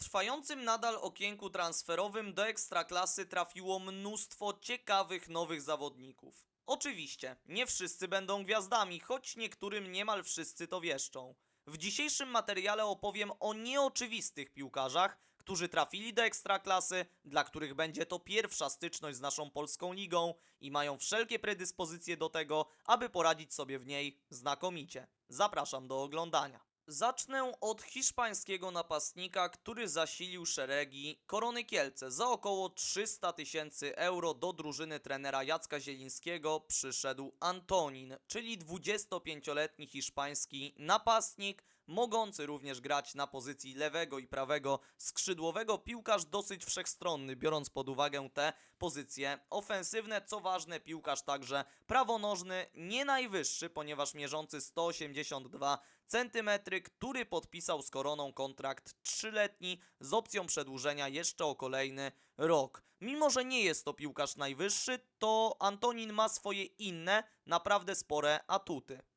trwającym nadal okienku transferowym do ekstraklasy trafiło mnóstwo ciekawych nowych zawodników. Oczywiście, nie wszyscy będą gwiazdami, choć niektórym niemal wszyscy to wieszczą. W dzisiejszym materiale opowiem o nieoczywistych piłkarzach, którzy trafili do ekstraklasy, dla których będzie to pierwsza styczność z naszą polską ligą i mają wszelkie predyspozycje do tego, aby poradzić sobie w niej znakomicie. Zapraszam do oglądania. Zacznę od hiszpańskiego napastnika, który zasilił szeregi Korony Kielce. Za około 300 tysięcy euro do drużyny trenera Jacka Zielińskiego przyszedł Antonin, czyli 25-letni hiszpański napastnik, mogący również grać na pozycji lewego i prawego skrzydłowego. Piłkarz dosyć wszechstronny, biorąc pod uwagę te pozycje ofensywne. Co ważne, piłkarz także prawonożny, nie najwyższy, ponieważ mierzący 182 centymetry, który podpisał z Koroną kontrakt trzyletni z opcją przedłużenia jeszcze o kolejny rok. Mimo, że nie jest to piłkarz najwyższy, to Antonin ma swoje inne, naprawdę spore atuty.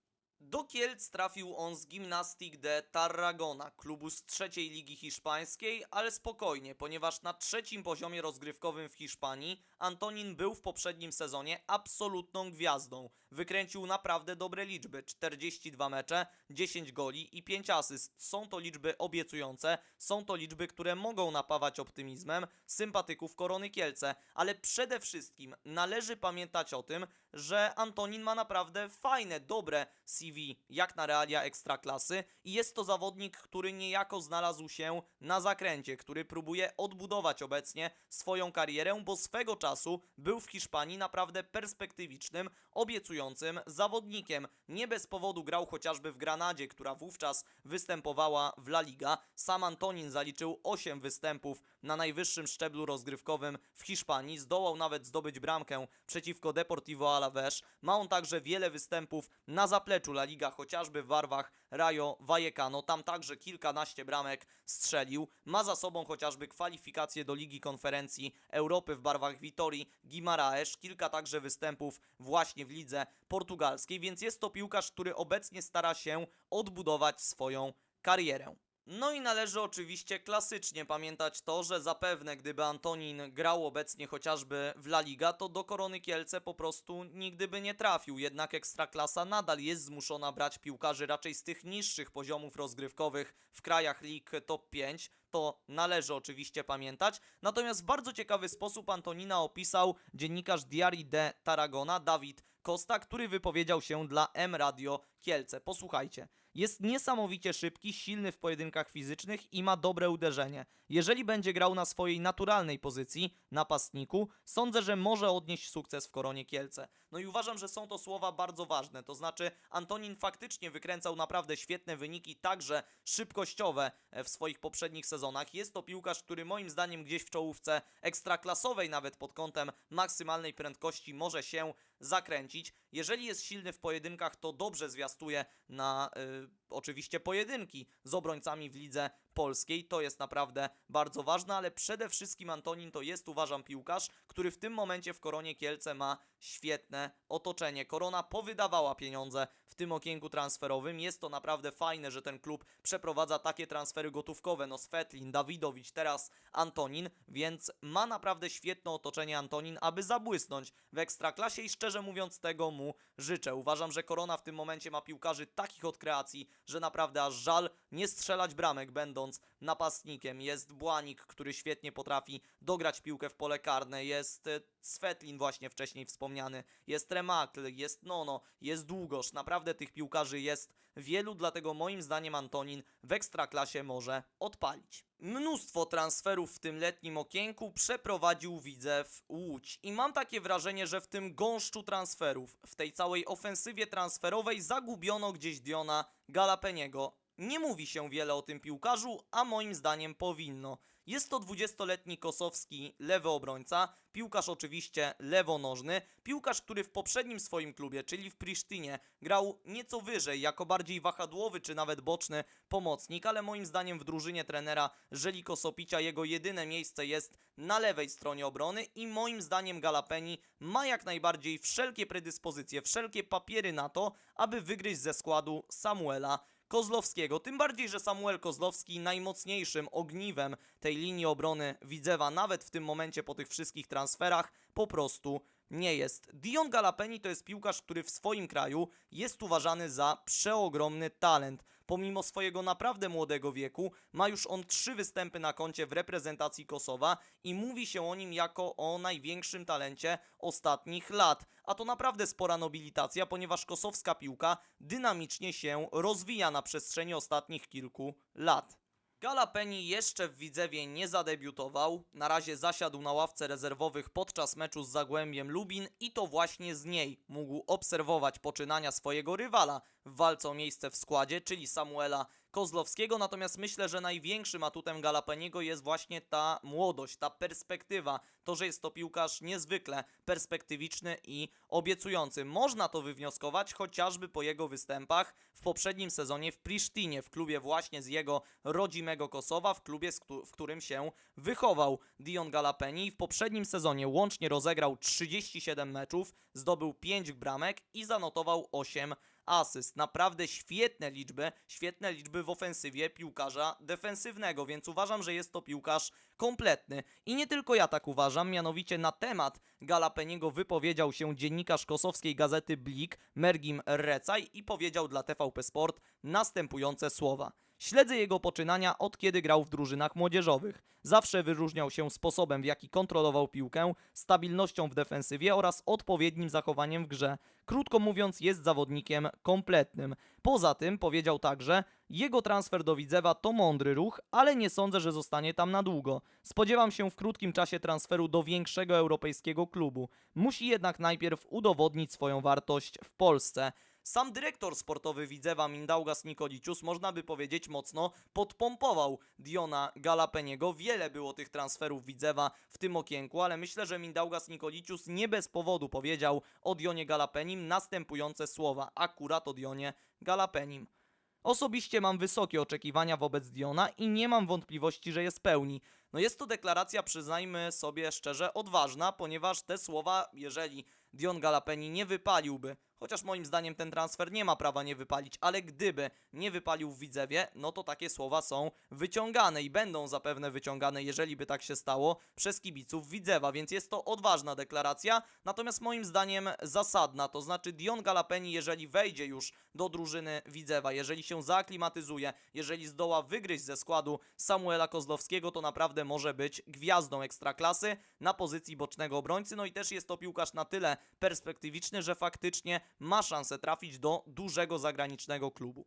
Do Kielc trafił on z Gimnastic de Tarragona, klubu z trzeciej ligi hiszpańskiej, ale spokojnie, ponieważ na trzecim poziomie rozgrywkowym w Hiszpanii Antonin był w poprzednim sezonie absolutną gwiazdą. Wykręcił naprawdę dobre liczby, 42 mecze, 10 goli i 5 asyst. Są to liczby obiecujące, są to liczby, które mogą napawać optymizmem sympatyków Korony Kielce, ale przede wszystkim należy pamiętać o tym, że Antonin ma naprawdę fajne, dobre CV jak na realia ekstraklasy i jest to zawodnik, który niejako znalazł się na zakręcie, który próbuje odbudować obecnie swoją karierę, bo swego czasu był w Hiszpanii naprawdę perspektywicznym, obiecującym zawodnikiem. Nie bez powodu grał chociażby w Granadzie, która wówczas występowała w La Liga. Sam Antonin zaliczył 8 występów na najwyższym szczeblu rozgrywkowym w Hiszpanii. Zdołał nawet zdobyć bramkę przeciwko Deportivo Alavés. Ma on także wiele występów na zapleczu La Liga, chociażby w barwach Rayo Vallecano. Tam także kilkanaście bramek strzelił. Ma za sobą chociażby kwalifikacje do Ligi Konferencji Europy w barwach Vitorii Guimaraes. Kilka także występów właśnie w lidze portugalskiej, więc jest to piłkarz, który obecnie stara się odbudować swoją karierę. No i należy oczywiście klasycznie pamiętać to, że zapewne gdyby Antonin grał obecnie chociażby w La Liga, to do Korony Kielce po prostu nigdy by nie trafił. Jednak Ekstraklasa nadal jest zmuszona brać piłkarzy raczej z tych niższych poziomów rozgrywkowych w krajach lig top 5. To należy oczywiście pamiętać. Natomiast w bardzo ciekawy sposób Antonina opisał dziennikarz Diari de Tarragona, Dawid Costa, który wypowiedział się dla M Radio Kielce. Posłuchajcie. Jest niesamowicie szybki, silny w pojedynkach fizycznych i ma dobre uderzenie. Jeżeli będzie grał na swojej naturalnej pozycji, napastniku, sądzę, że może odnieść sukces w Koronie Kielce. No i uważam, że są to słowa bardzo ważne. To znaczy, Antonin faktycznie wykręcał naprawdę świetne wyniki, także szybkościowe e, w swoich poprzednich sezonach. Jest to piłkarz, który moim zdaniem gdzieś w czołówce ekstraklasowej, nawet pod kątem maksymalnej prędkości, może się zakręcić. Jeżeli jest silny w pojedynkach, to dobrze zwiastuje na y, oczywiście pojedynki z obrońcami w lidze polskiej. To jest naprawdę bardzo ważne, ale przede wszystkim Antonin to jest, uważam, piłkarz, który w tym momencie w Koronie Kielce ma świetne otoczenie. Korona powydawała pieniądze w tym okienku transferowym. Jest to naprawdę fajne, że ten klub przeprowadza takie transfery gotówkowe. No Svetlin, Dawidowicz, teraz Antonin, więc ma naprawdę świetne otoczenie Antonin, aby zabłysnąć w ekstraklasie i szczerze mówiąc tego mu życzę. Uważam, że Korona w tym momencie ma piłkarzy takich od kreacji, że naprawdę aż żal nie strzelać bramek będąc napastnikiem. Jest Błanik, który świetnie potrafi dograć piłkę w pole karne, jest e, Svetlin właśnie wcześniej wspomniany, jest Remakl, jest Nono, jest Długosz. Naprawdę tych piłkarzy jest wielu, dlatego moim zdaniem Antonin w ekstraklasie może odpalić. Mnóstwo transferów w tym letnim okienku przeprowadził Widzew Łódź i mam takie wrażenie, że w tym gąszczu transferów, w tej całej ofensywie transferowej zagubiono gdzieś Diona Galapeniego. Nie mówi się wiele o tym piłkarzu, a moim zdaniem powinno. Jest to 20-letni kosowski lewy obrońca, piłkarz oczywiście lewonożny, piłkarz, który w poprzednim swoim klubie, czyli w Prisztynie, grał nieco wyżej, jako bardziej wahadłowy czy nawet boczny pomocnik, ale moim zdaniem w drużynie trenera Żeliko Sopicia jego jedyne miejsce jest na lewej stronie obrony i moim zdaniem Galapeni ma jak najbardziej wszelkie predyspozycje, wszelkie papiery na to, aby wygryźć ze składu Samuela Kozlowskiego. Tym bardziej, że Samuel Kozlowski najmocniejszym ogniwem tej linii obrony Widzewa, nawet w tym momencie po tych wszystkich transferach, po prostu nie jest. Dion Galapeni to jest piłkarz, który w swoim kraju jest uważany za przeogromny talent. Pomimo swojego naprawdę młodego wieku, ma już on trzy występy na koncie w reprezentacji Kosowa i mówi się o nim jako o największym talencie ostatnich lat. A to naprawdę spora nobilitacja, ponieważ kosowska piłka dynamicznie się rozwija na przestrzeni ostatnich kilku lat. Galapeni jeszcze w Widzewie nie zadebiutował, na razie zasiadł na ławce rezerwowych podczas meczu z Zagłębiem Lubin i to właśnie z niej mógł obserwować poczynania swojego rywala w walce o miejsce w składzie, czyli Samuela Kozlowskiego, natomiast myślę, że największym atutem Galapeniego jest właśnie ta młodość, ta perspektywa, to, że jest to piłkarz niezwykle perspektywiczny i obiecujący. Można to wywnioskować chociażby po jego występach w poprzednim sezonie w Prisztinie, w klubie właśnie z jego rodzimego Kosowa, w klubie, w którym się wychował Dion Galapeni. W poprzednim sezonie łącznie rozegrał 37 meczów, zdobył 5 bramek i zanotował 8 asyst. Naprawdę świetne liczby, świetne liczby w ofensywie piłkarza defensywnego, więc uważam, że jest to piłkarz kompletny. I nie tylko ja tak uważam, mianowicie na temat Galapeniego wypowiedział się dziennikarz kosowskiej gazety Blik, Mergim Recaj i powiedział dla TVP Sport następujące słowa. Śledzę jego poczynania od kiedy grał w drużynach młodzieżowych. Zawsze wyróżniał się sposobem, w jaki kontrolował piłkę, stabilnością w defensywie oraz odpowiednim zachowaniem w grze. Krótko mówiąc, jest zawodnikiem kompletnym. Poza tym powiedział także, jego transfer do Widzewa to mądry ruch, ale nie sądzę, że zostanie tam na długo. Spodziewam się w krótkim czasie transferu do większego europejskiego klubu. Musi jednak najpierw udowodnić swoją wartość w Polsce. Sam dyrektor sportowy Widzewa Mindaugas Nikolicius, można by powiedzieć, mocno podpompował Diona Galapeniego. Wiele było tych transferów Widzewa w tym okienku, ale myślę, że Mindaugas Nikolicius nie bez powodu powiedział o Dionie Galapenim następujące słowa, akurat o Dionie Galapenim. Osobiście mam wysokie oczekiwania wobec Diona i nie mam wątpliwości, że je spełni. No jest to deklaracja, przyznajmy sobie szczerze, odważna, ponieważ te słowa, jeżeli Dion Galapeni nie wypaliłby, chociaż moim zdaniem ten transfer nie ma prawa nie wypalić, ale gdyby nie wypalił w Widzewie, no to takie słowa są wyciągane i będą zapewne wyciągane, jeżeli by tak się stało, przez kibiców Widzewa, więc jest to odważna deklaracja, natomiast moim zdaniem zasadna, to znaczy Dion Galapeni, jeżeli wejdzie już do drużyny Widzewa, jeżeli się zaaklimatyzuje, jeżeli zdoła wygryźć ze składu Samuela Kozlowskiego, to naprawdę może być gwiazdą ekstraklasy na pozycji bocznego obrońcy, no i też jest to piłkarz na tyle perspektywiczny, że faktycznie ma szansę trafić do dużego zagranicznego klubu.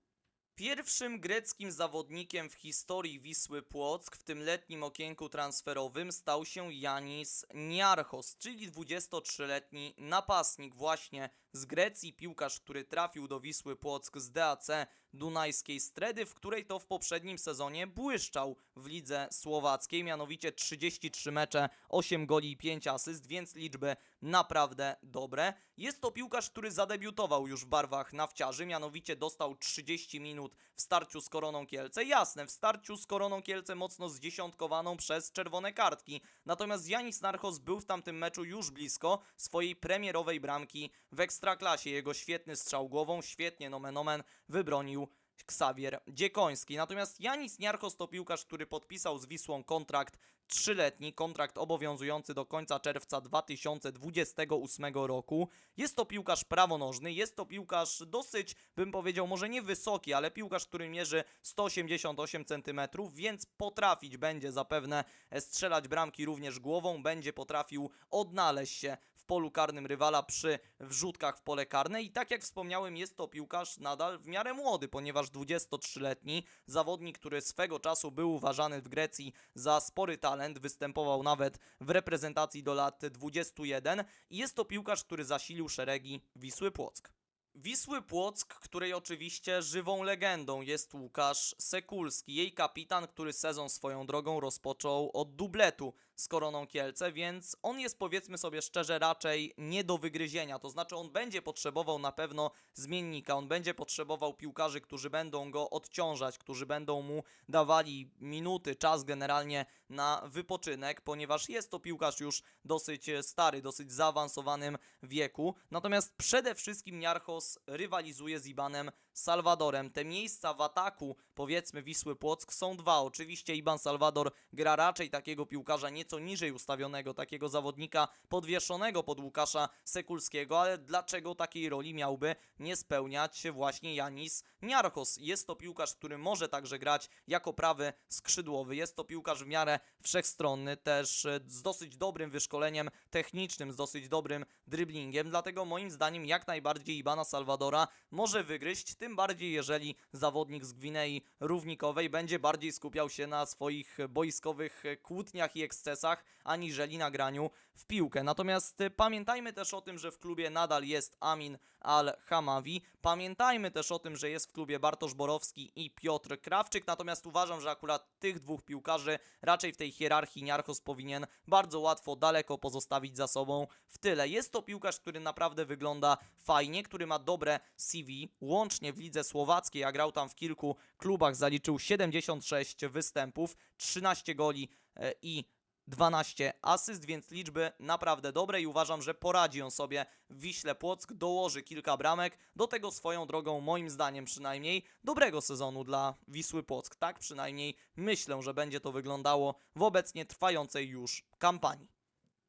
Pierwszym greckim zawodnikiem w historii Wisły Płock w tym letnim okienku transferowym stał się Janis Niarchos, czyli 23-letni napastnik właśnie z Grecji, piłkarz, który trafił do Wisły Płock z DAC Dunajskiej Stredy, w której to w poprzednim sezonie błyszczał w lidze słowackiej, mianowicie 33 mecze, 8 goli i 5 asyst, więc liczby naprawdę dobre. Jest to piłkarz, który zadebiutował już w barwach nawciarzy, mianowicie dostał 30 minut w starciu z Koroną Kielce. Jasne, w starciu z Koroną Kielce mocno zdziesiątkowaną przez czerwone kartki. Natomiast Janis Narchos był w tamtym meczu już blisko swojej premierowej bramki w Ekstraklasie. Jego świetny strzał głową, świetnie nomen omen wybronił Ksawier Dziekoński. Natomiast Janis Niarchos to piłkarz, który podpisał z Wisłą kontrakt trzyletni, kontrakt obowiązujący do końca czerwca 2028 roku. Jest to piłkarz prawonożny, jest to piłkarz dosyć, bym powiedział, może nie wysoki, ale piłkarz, który mierzy 188 cm, więc potrafić będzie zapewne strzelać bramki również głową, będzie potrafił odnaleźć się polu karnym rywala przy wrzutkach w pole karne i tak jak wspomniałem jest to piłkarz nadal w miarę młody, ponieważ 23-letni zawodnik, który swego czasu był uważany w Grecji za spory talent, występował nawet w reprezentacji do lat 21 i jest to piłkarz, który zasilił szeregi Wisły Płock. Wisły Płock, której oczywiście żywą legendą jest Łukasz Sekulski, jej kapitan, który sezon swoją drogą rozpoczął od dubletu z Koroną Kielce, więc on jest powiedzmy sobie szczerze raczej nie do wygryzienia, to znaczy on będzie potrzebował na pewno zmiennika, on będzie potrzebował piłkarzy, którzy będą go odciążać, którzy będą mu dawali minuty, czas generalnie na wypoczynek, ponieważ jest to piłkarz już dosyć stary, dosyć zaawansowanym wieku, natomiast przede wszystkim Niarchos rywalizuje z Ibanem Salvadorem. Te miejsca w ataku, powiedzmy Wisły Płock, są dwa. Oczywiście Iban Salvador gra raczej takiego piłkarza nieco niżej ustawionego, takiego zawodnika podwieszonego pod Łukasza Sekulskiego, ale dlaczego takiej roli miałby nie spełniać właśnie Janis Narchos? Jest to piłkarz, który może także grać jako prawy skrzydłowy. Jest to piłkarz w miarę wszechstronny, też e, z dosyć dobrym wyszkoleniem technicznym, z dosyć dobrym dribblingiem, dlatego moim zdaniem jak najbardziej Ibana Salvadora może wygryźć, tym bardziej jeżeli zawodnik z Gwinei Równikowej będzie bardziej skupiał się na swoich boiskowych kłótniach i ekscesach, aniżeli na graniu w piłkę. Natomiast y, pamiętajmy też o tym, że w klubie nadal jest Amin Al-Hamawi. Pamiętajmy też o tym, że jest w klubie Bartosz Borowski i Piotr Krawczyk. Natomiast uważam, że akurat tych dwóch piłkarzy raczej w tej hierarchii Niarchos powinien bardzo łatwo, daleko pozostawić za sobą w tyle. Jest to piłkarz, który naprawdę wygląda fajnie, który ma dobre CV, łącznie w lidze słowackiej, a grał tam w kilku klubach, zaliczył 76 występów, 13 goli e, i 12 asyst, więc liczby naprawdę dobre i uważam, że poradzi on sobie w Wiśle Płock, dołoży kilka bramek, do tego swoją drogą, moim zdaniem przynajmniej, dobrego sezonu dla Wisły Płock. Tak przynajmniej myślę, że będzie to wyglądało w obecnie trwającej już kampanii.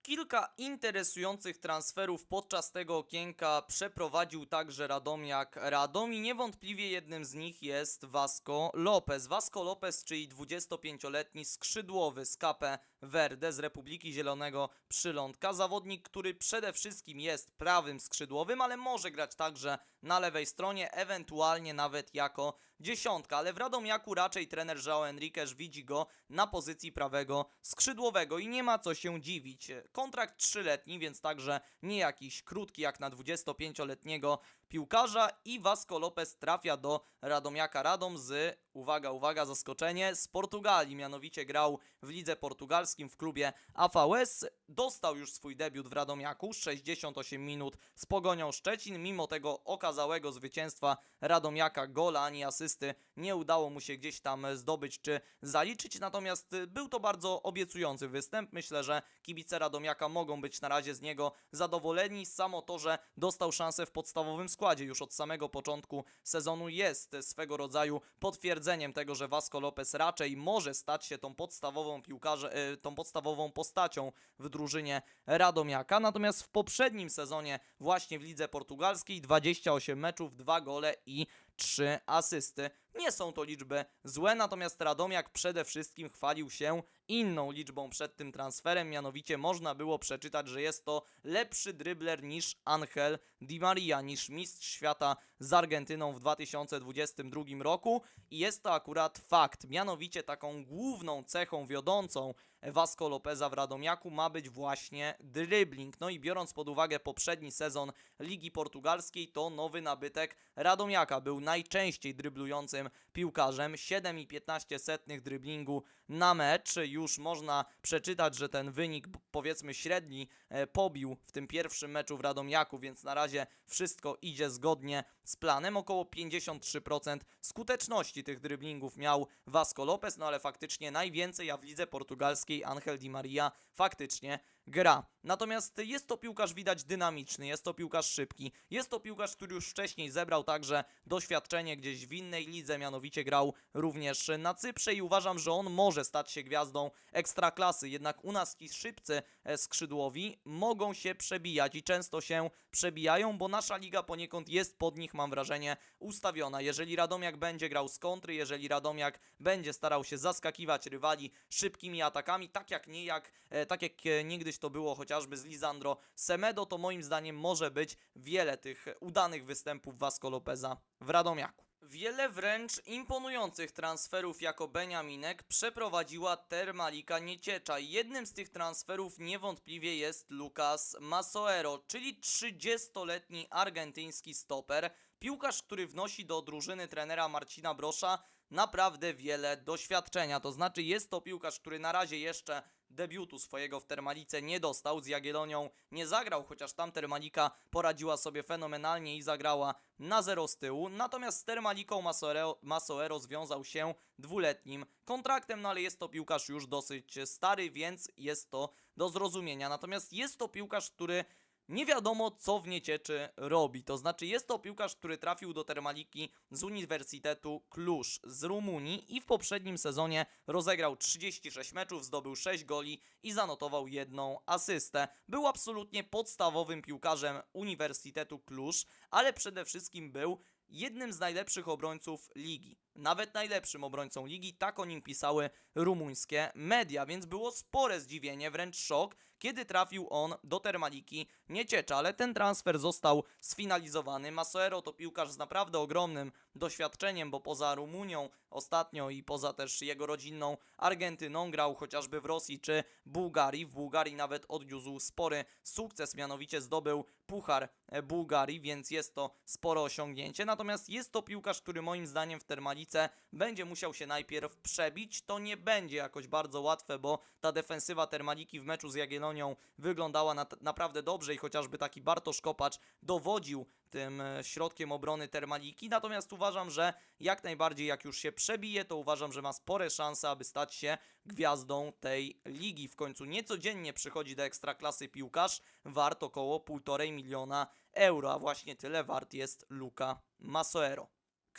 Kilka interesujących transferów podczas tego okienka przeprowadził także Radomiak Radom i niewątpliwie jednym z nich jest Vasco Lopez. Vasco Lopez, czyli 25-letni skrzydłowy z KP Verde z Republiki Zielonego Przylądka. Zawodnik, który przede wszystkim jest prawym skrzydłowym, ale może grać także na lewej stronie, ewentualnie nawet jako dziesiątka, ale w Radomiaku raczej trener João Enriquez widzi go na pozycji prawego skrzydłowego i nie ma co się dziwić. Kontrakt trzyletni, więc także nie jakiś krótki jak na 25-letniego piłkarza i Vasco Lopez trafia do Radomiaka Radom z, uwaga, uwaga, zaskoczenie, z Portugalii, mianowicie grał w lidze portugalskim w klubie AVS, dostał już swój debiut w Radomiaku, 68 minut z Pogonią Szczecin, mimo tego okazałego zwycięstwa Radomiaka, gola ani asysty nie udało mu się gdzieś tam zdobyć czy zaliczyć, natomiast był to bardzo obiecujący występ, myślę, że kibice Radomiaka mogą być na razie z niego zadowoleni, samo to, że dostał szansę w podstawowym składzie już od samego początku sezonu jest swego rodzaju potwierdzeniem tego, że Vasco Lopez raczej może stać się tą podstawową piłkarze, y, tą podstawową postacią w drużynie Radomiaka. Natomiast w poprzednim sezonie właśnie w lidze portugalskiej 28 meczów, 2 gole i 3 asysty. Nie są to liczby złe, natomiast Radomiak przede wszystkim chwalił się inną liczbą przed tym transferem, mianowicie można było przeczytać, że jest to lepszy drybler niż Angel Di Maria, niż mistrz świata z Argentyną w 2022 roku i jest to akurat fakt, mianowicie taką główną cechą wiodącą Vasco Lopeza w Radomiaku ma być właśnie dribbling. No i biorąc pod uwagę poprzedni sezon Ligi Portugalskiej, to nowy nabytek Radomiaka był najczęściej dryblującym piłkarzem. 7,15 setnych dryblingu na mecz. Już można przeczytać, że ten wynik, powiedzmy średni, e, pobił w tym pierwszym meczu w Radomiaku, więc na razie wszystko idzie zgodnie z planem. Około 53% skuteczności tych dryblingów miał Vasco Lopez, no ale faktycznie najwięcej, a w lidze portugalskiej Angel Di Maria faktycznie gra. Natomiast jest to piłkarz widać dynamiczny, jest to piłkarz szybki, jest to piłkarz, który już wcześniej zebrał także doświadczenie gdzieś w innej lidze, mianowicie grał również na Cyprze i uważam, że on może stać się gwiazdą ekstraklasy, jednak u nas ci szybcy e, skrzydłowi mogą się przebijać i często się przebijają, bo nasza liga poniekąd jest pod nich, mam wrażenie, ustawiona. Jeżeli Radomiak będzie grał z kontry, jeżeli Radomiak będzie starał się zaskakiwać rywali szybkimi atakami, tak jak nie jak, e, tak jak e, to było chociażby z Lisandro Semedo, to moim zdaniem może być wiele tych udanych występów Vasco Lopeza w Radomiaku. Wiele wręcz imponujących transferów jako Beniaminek przeprowadziła Termalika Nieciecza. Jednym z tych transferów niewątpliwie jest Lucas Masoero, czyli 30-letni argentyński stoper. Piłkarz, który wnosi do drużyny trenera Marcina Brosza naprawdę wiele doświadczenia. To znaczy jest to piłkarz, który na razie jeszcze debiutu swojego w Termalice nie dostał. Z Jagiellonią nie zagrał, chociaż tam Termalika poradziła sobie fenomenalnie i zagrała na zero z tyłu. Natomiast z Termaliką Masoero, Masoero związał się dwuletnim kontraktem, no ale jest to piłkarz już dosyć stary, więc jest to do zrozumienia. Natomiast jest to piłkarz, który nie wiadomo co w Niecieczy robi. To znaczy jest to piłkarz, który trafił do Termaliki z Uniwersytetu Cluj z Rumunii i w poprzednim sezonie rozegrał 36 meczów, zdobył 6 goli i zanotował jedną asystę. Był absolutnie podstawowym piłkarzem Uniwersytetu Cluj, ale przede wszystkim był jednym z najlepszych obrońców ligi. Nawet najlepszym obrońcą ligi, tak o nim pisały rumuńskie media, więc było spore zdziwienie, wręcz szok, kiedy trafił on do Termaliki Nieciecza, ale ten transfer został sfinalizowany. Masoero to piłkarz z naprawdę ogromnym doświadczeniem, bo poza Rumunią ostatnio i poza też jego rodzinną Argentyną grał chociażby w Rosji czy Bułgarii. W Bułgarii nawet odniósł spory sukces, mianowicie zdobył Puchar Bułgarii, więc jest to spore osiągnięcie. Natomiast jest to piłkarz, który moim zdaniem w Termalice będzie musiał się najpierw przebić. To nie będzie jakoś bardzo łatwe, bo ta defensywa Termaliki w meczu z Jagiellonią wyglądała na, naprawdę dobrze i chociażby taki Bartosz Kopacz dowodził tym e, środkiem obrony Termaliki. Natomiast uważam, że jak najbardziej jak już się przebije, to uważam, że ma spore szanse, aby stać się gwiazdą tej ligi. W końcu niecodziennie przychodzi do ekstraklasy piłkarz wart około 1,5 miliona euro, a właśnie tyle wart jest Luka Masoero.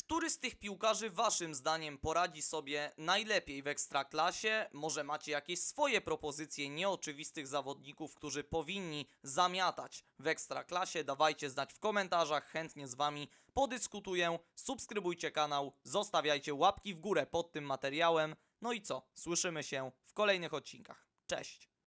Który z tych piłkarzy waszym zdaniem poradzi sobie najlepiej w ekstraklasie? Może macie jakieś swoje propozycje nieoczywistych zawodników, którzy powinni zamiatać w ekstraklasie? Dawajcie znać w komentarzach, chętnie z wami podyskutuję. Subskrybujcie kanał, zostawiajcie łapki w górę pod tym materiałem. No i co? Słyszymy się w kolejnych odcinkach. Cześć!